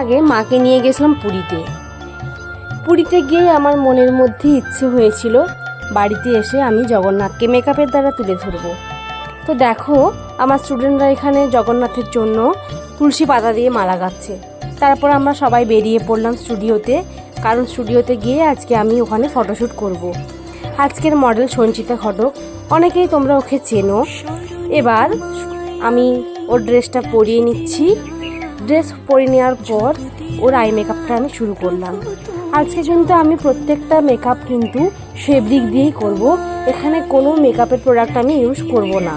আগে মাকে নিয়ে গেছিলাম পুরীতে। পুরীতে গিয়ে আমার মনের মধ্যে ইচ্ছে হয়েছিল, বাড়িতে এসে আমি জগন্নাথকে মেকআপের দ্বারা তুলে ধরবো। তো দেখো, আমার স্টুডেন্টরা এখানে জগন্নাথের জন্য তুলসী পাতা দিয়ে মালা গাচ্ছে। তারপর আমরা সবাই বেরিয়ে পড়লাম স্টুডিওতে কারণ স্টুডিওতে গিয়ে আজকে আমি ওখানে ফটোশ্যুট করব। আজকের মডেল সঞ্চিতা ঘটক, অনেকেই তোমরা ওকে চেনো। এবার আমি ওর ড্রেসটা পরিয়ে নিচ্ছি। ড্রেস পরে নেওয়ার পর ওর আই মেকআপটা আমি শুরু করলাম। আজকে কিন্তু আমি প্রত্যেকটা মেকআপ কিন্তু ফেব্রিক দিয়েই করব। এখানে কোনো মেকআপের প্রোডাক্ট আমি ইউজ করব না।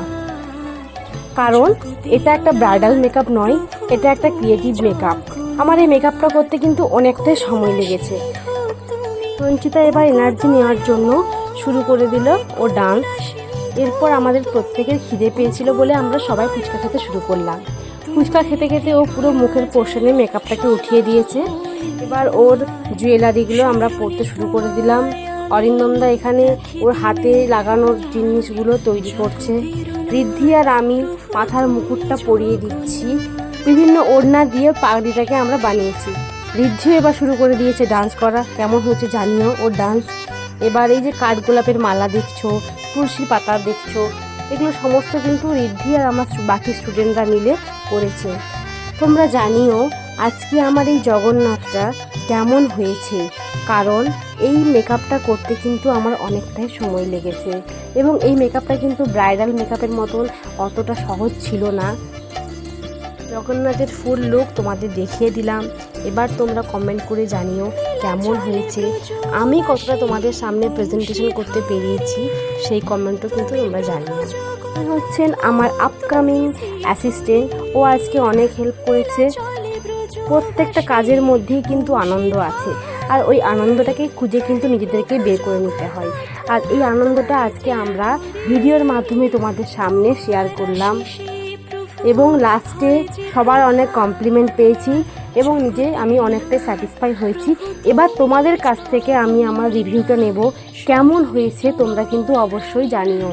কারণ এটা একটা ব্রাইডাল মেকআপ নয়, এটা একটা ক্রিয়েটিভ মেকআপ আমার এই মেকআপটা করতে কিন্তু অনেকটাই সময় লেগেছে। রঞ্চিতা এবার এনার্জি নেওয়ার জন্য শুরু করে দিল ও ডান্স এরপর আমাদের প্রত্যেকের খিদে পেয়েছিল বলে আমরা সবাই ফুচকা খেতে শুরু করলাম। ফুচকা খেতে খেতে ও পুরো মুখের পোর্শনে মেকআপটাকে উঠিয়ে দিয়েছে। এবার ওর জুয়েলারিগুলো আমরা পরতে শুরু করে দিলাম। অরিন্দমদা এখানে ওর হাতে লাগানোর জিনিসগুলো তৈরি করছে। ঋদ্ধি আর আমি মাথার মুকুটটা পরিয়ে দিচ্ছি। বিভিন্ন ওড়না দিয়ে পাগড়িটাকে আমরা বানিয়েছি। ঋদ্ধিও এবার শুরু করে দিয়েছে ডান্স করা। কেমন হচ্ছে জানিও ওর ডান্স এবার এই যে কাঠগোলাপের মালা দেখছ, তুলসী পাতা দেখছ এগুলো সমস্ত কিন্তু রিদ্ধি আর আমার বাকি স্টুডেন্টরা মিলে করেছে। তোমরা জানিও, আজকে আমার এই জগন্নাথটা কেমন হয়েছে? কারণ এই মেকআপটা করতে কিন্তু আমার অনেকটাই সময় লেগেছে। এবং এই মেকআপটা কিন্তু ব্রাইডাল মেকআপের মতন অতটা সহজ ছিল না। জগন্নাথের ফুল লুক তোমাদের দেখিয়ে দিলাম। এবার তোমরা কমেন্ট করে জানিও কেমন হয়েছে। আমি কতটা তোমাদের সামনে প্রেজেন্টেশন করতে পেরিয়েছি সেই কমেন্টও কিন্তু তোমরা জানিও। হচ্ছেন আমার আপকামিং অ্যাসিস্ট্যান্ট ও আজকে অনেক হেল্প করেছে। প্রত্যেকটা কাজের মধ্যেই কিন্তু আনন্দ আছে। আর ওই আনন্দটাকে খুঁজে কিন্তু নিজেদেরকে বের করে নিতে হয়। আর এই আনন্দটা আজকে আমরা ভিডিওর মাধ্যমে তোমাদের সামনে শেয়ার করলাম। এবং লাস্টে সবার অনেক কমপ্লিমেন্ট পেয়েছি এবং নিজে আমি অনেকটাই স্যাটিসফাই হয়েছি। এবার তোমাদের কাছ থেকে আমি আমার রিভিউটা নেব। কেমন হয়েছে তোমরা কিন্তু অবশ্যই জানিও।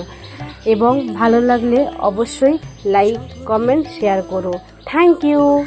এবং ভালো লাগলে অবশ্যই লাইক কমেন্ট শেয়ার করো। Thank you